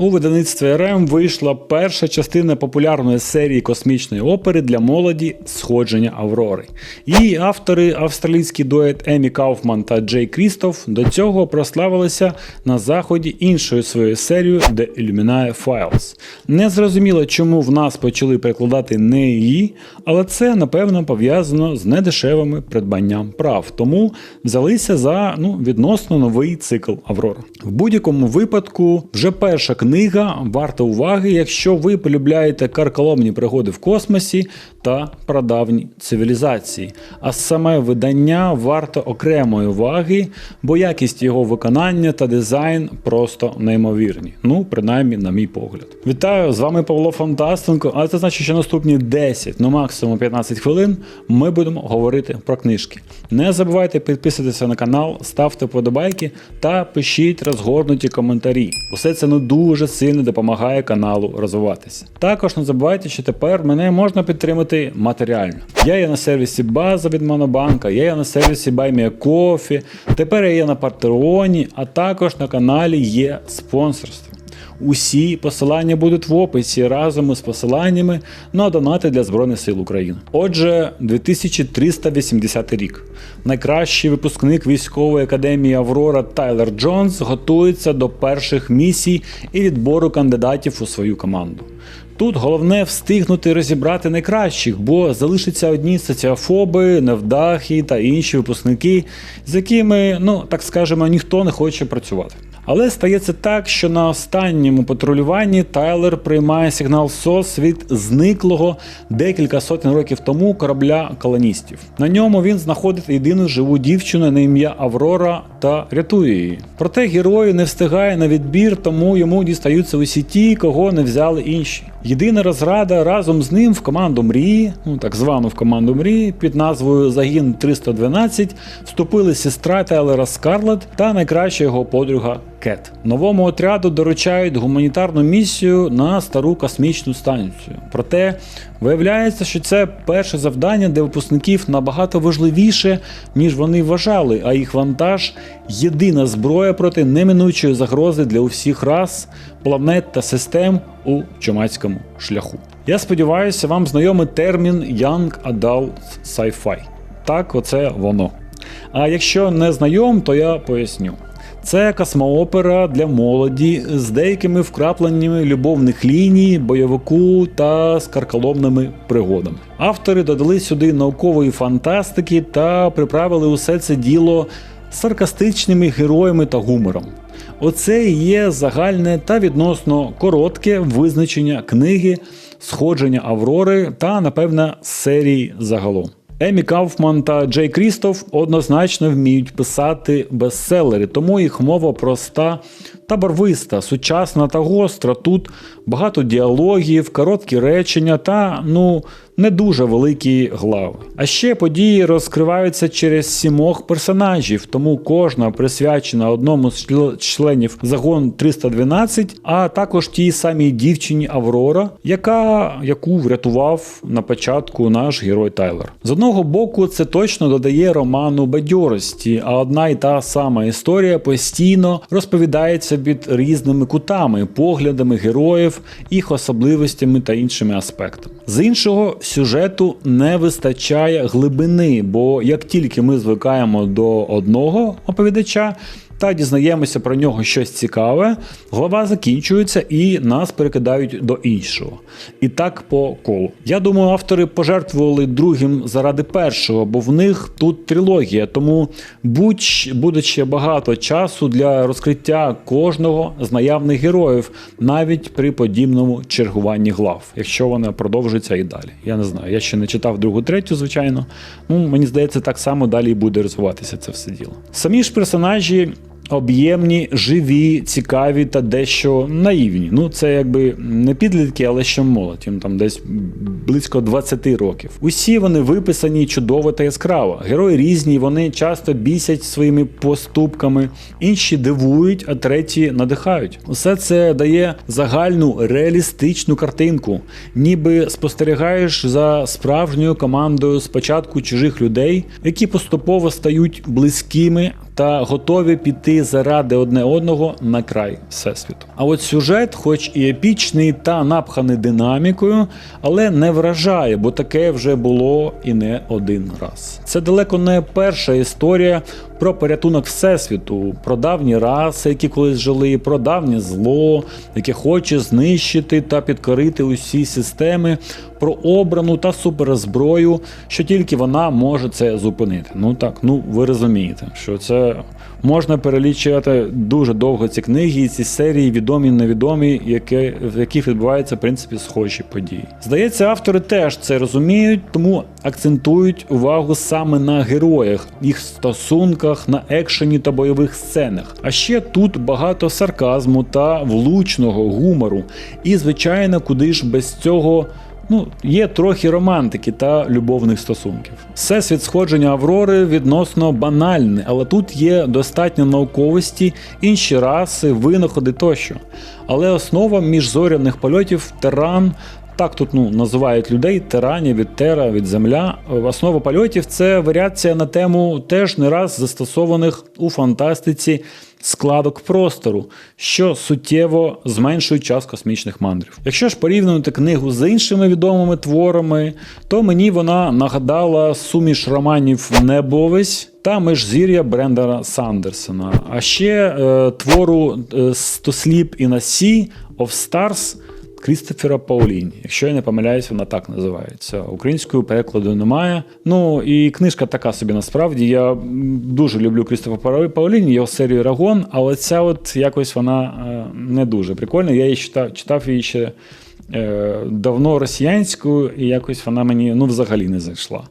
У видавництві РМ вийшла перша частина популярної серії космічної опери для молоді Сходження Аврори. Її автори, австралійський дует Емі Кауфман та Джей Крістоф, до цього прославилися на заході іншою своєю серією The Illuminae Files. Не зрозуміло, чому в нас почали перекладати не її, але це напевно пов'язано з недешевими придбанням прав. Тому взялися за ну, відносно новий цикл Аврора. В будь-якому випадку, вже перша книга варта уваги, якщо ви полюбляєте карколомні пригоди в космосі та прадавні цивілізації. А саме видання варто окремої уваги, бо якість його виконання та дизайн просто неймовірні. Ну, принаймні, на мій погляд. Вітаю! З вами Павло Фантастенко. А це значить, що наступні 10, ну максимум 15 хвилин ми будемо говорити про книжки. Не забувайте підписуватися на канал, ставте вподобайки та пишіть розгорнуті коментарі. Усе це ну дуже сильно допомагає каналу розвиватися. Також не забувайте, що тепер мене можна підтримати матеріально. Я є на сервісі База від Монобанка, я є на сервісі BuyMeACoffee, тепер я є на Патреоні, а також на каналі є спонсорство. Усі посилання будуть в описі разом із посиланнями на донати для Збройних сил України. Отже, 2380 рік. Найкращий випускник військової академії Аврора Тайлер Джонс готується до перших місій і відбору кандидатів у свою команду. Тут головне встигнути розібрати найкращих, бо залишаться одні соціофоби, невдахи та інші випускники, з якими, ну так скажемо, ніхто не хоче працювати. Але стається так, що на останньому патрулюванні Тайлер приймає сигнал СОС від зниклого декілька сотень років тому корабля колоністів. На ньому він знаходить єдину живу дівчину на ім'я Аврора та рятує її. Проте герой не встигає на відбір, тому йому дістаються усі ті, кого не взяли інші. Єдина розрада разом з ним в команду мрії, ну так звану в команду мрії, під назвою Загін 312 вступили сестра Тайлера Скарлет та найкраща його подруга Кет. Новому отряду доручають гуманітарну місію на стару космічну станцію. Проте виявляється, що це перше завдання для випускників набагато важливіше, ніж вони вважали, а їх вантаж єдина зброя проти неминучої загрози для усіх рас, планет та систем у чумацькому шляху. Я сподіваюся, вам знайомий термін Young Adult Sci-Fi. Так, оце воно. А якщо не знайом, то я поясню. Це космоопера для молоді з деякими вкрапленнями любовних ліній, бойовику та скарколомними пригодами. Автори додали сюди наукової фантастики та приправили усе це діло саркастичними героями та гумором. Оце і є загальне та відносно коротке визначення книги, сходження Аврори та, напевне, серії загалом. Емі Кауфман та Джей Крістоф однозначно вміють писати бестселери, тому їх мова проста та барвиста, сучасна та гостра. Тут багато діалогів, короткі речення та ну не дуже великі глави. А ще події розкриваються через сімох персонажів, тому кожна присвячена одному з членів загон 312, а також тій самій дівчині Аврора, яка яку врятував на початку наш герой Тайлер. З одного боку, це точно додає роману бадьорості, а одна й та сама історія постійно розповідається під різними кутами, поглядами героїв, їх особливостями та іншими аспектами. З іншого сюжету не вистачає глибини, бо як тільки ми звикаємо до одного оповідача, та дізнаємося про нього щось цікаве, глава закінчується і нас перекидають до іншого. І так по колу. Я думаю, автори пожертвували другим заради першого, бо в них тут трилогія, тому будь буде ще багато часу для розкриття кожного з наявних героїв, навіть при подібному чергуванні глав, якщо вона продовжиться і далі. Я не знаю. Я ще не читав другу, третю, звичайно. Ну мені здається, так само далі буде розвиватися це все діло. Самі ж персонажі. Об'ємні, живі, цікаві та дещо наївні. Ну, це якби не підлітки, але ще молодь, їм там десь близько 20 років. Усі вони виписані чудово та яскраво. Герої різні, вони часто бісять своїми поступками, інші дивують, а треті надихають. Усе це дає загальну реалістичну картинку, ніби спостерігаєш за справжньою командою спочатку чужих людей, які поступово стають близькими та готові піти заради одне одного на край всесвіту. А от сюжет, хоч і епічний та напханий динамікою, але не вражає, бо таке вже було і не один раз. Це далеко не перша історія про порятунок всесвіту, про давні раси, які колись жили, про давнє зло, яке хоче знищити та підкорити усі системи, про обрану та суперзброю, що тільки вона може це зупинити. Ну так, ну ви розумієте, що це можна перелічувати дуже довго ці книги і ці серії, відомі, невідомі, які, в яких відбуваються в принципі схожі події. Здається, автори теж це розуміють, тому акцентують увагу саме на героях, їх стосунках, на екшені та бойових сценах. А ще тут багато сарказму та влучного гумору. І, звичайно, куди ж без цього. Ну, є трохи романтики та любовних стосунків. Всесвіт сходження Аврори відносно банальне, але тут є достатньо науковості, інші раси, винаходи тощо. Але основа міжзоряних польотів Теран. Так тут ну, називають людей терані від тера, від земля. Основа польотів це варіація на тему теж не раз застосованих у фантастиці складок простору, що суттєво зменшує час космічних мандрів. Якщо ж порівнювати книгу з іншими відомими творами, то мені вона нагадала суміш романів Небовись та межзір'я Брендера Сандерсона. А ще е, твору е, «To Sleep in a Sea of Stars Крістофера Пауліні. Якщо я не помиляюсь, вона так називається. Українською перекладу немає. Ну і книжка така собі насправді. Я дуже люблю Крістофера Пауліні, його серію Рагон, але ця от якось вона е, не дуже прикольна. Я її читав, читав її ще. Е, Давно росіянською, і якось вона мені ну взагалі не зайшла.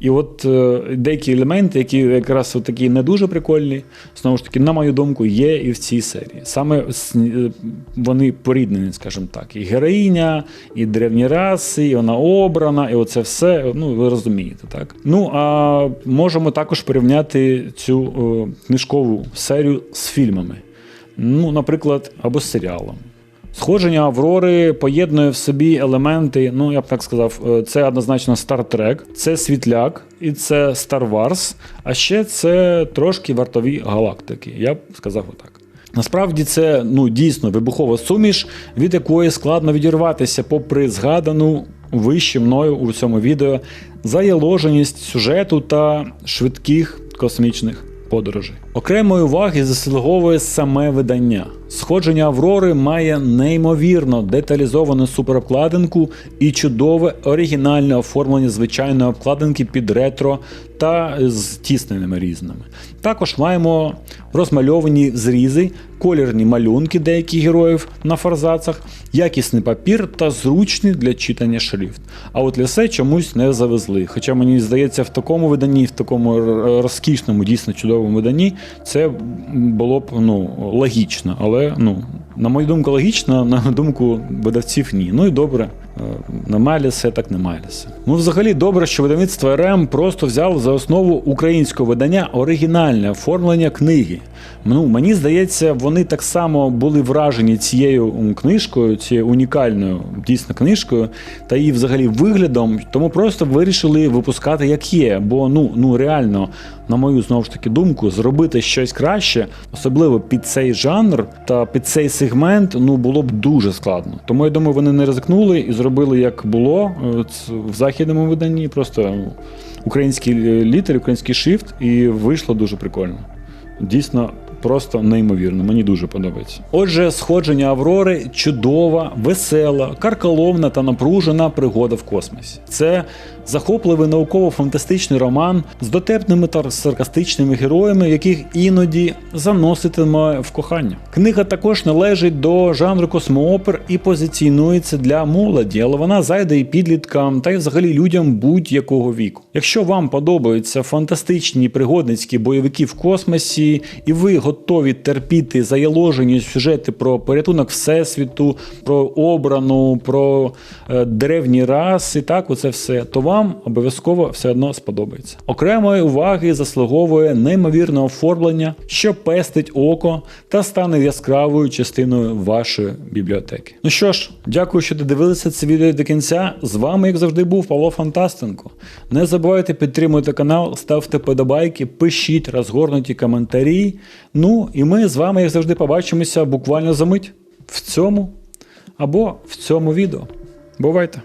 І от е, деякі елементи, які якраз от такі не дуже прикольні, знову ж таки, на мою думку, є і в цій серії. Саме е, вони поріднені, скажімо так. І героїня, і древні раси, і вона обрана, і оце все. Ну, ви розумієте, так? Ну а можемо також порівняти цю е, книжкову серію з фільмами. Ну, наприклад, або з серіалом. Сходження Аврори поєднує в собі елементи, ну я б так сказав, е, це однозначно Star Trek, це Світляк і це Star Wars, а ще це трошки вартові галактики. Я б сказав отак. Насправді це ну дійсно вибухова суміш, від якої складно відірватися, попри згадану вище мною у цьому відео заяложеність сюжету та швидких космічних подорожей. Окремої уваги заслуговує саме видання. Сходження Аврори має неймовірно деталізовану суперобкладинку і чудове оригінальне оформлення звичайної обкладинки під ретро та з тісненнями різними. Також маємо розмальовані зрізи, колірні малюнки деяких героїв на форзацах, якісний папір та зручний для читання шрифт. А от лісе чомусь не завезли. Хоча мені здається, в такому виданні, в такому розкішному, дійсно чудовому виданні, це було б ну, логічно. Але ну, на мою думку, логічно, на думку видавців ні. Ну і добре. Е, Немає так немає. Ну, взагалі, добре, що видавництво РМ просто взяло за основу українського видання оригінальне оформлення книги. Ну, мені здається, вони так само були вражені цією книжкою, цією унікальною дійсно книжкою та її взагалі виглядом, тому просто вирішили випускати як є. Бо ну, ну реально, на мою знову ж таки думку, зробити щось краще, особливо під цей жанр та під цей сегмент, ну було б дуже складно. Тому я думаю, вони не ризикнули і зробили як було е, в західному виданні, просто ну, українські е, літери, український шрифт, і вийшло дуже прикольно. Дійсно. Просто неймовірно, мені дуже подобається. Отже, сходження Аврори чудова, весела, карколомна та напружена пригода в космосі. Це захопливий науково-фантастичний роман з дотепними та саркастичними героями, яких іноді заноситиме в кохання. Книга також належить до жанру космоопер і позиціонується для молоді, але вона зайде і підліткам та й взагалі людям будь-якого віку. Якщо вам подобаються фантастичні пригодницькі бойовики в космосі, і ви готові терпіти заяложені сюжети про порятунок всесвіту, про обрану, про е, древні раси, так, оце все, то вам вам обов'язково все одно сподобається. Окремої уваги заслуговує неймовірне оформлення, що пестить око та стане яскравою частиною вашої бібліотеки. Ну що ж, дякую, що додивилися це відео до кінця. З вами, як завжди, був Павло Фантастенко. Не забувайте підтримувати канал, ставте подобайки, пишіть розгорнуті коментарі. Ну і ми з вами, як завжди, побачимося буквально за мить в цьому або в цьому відео. Бувайте!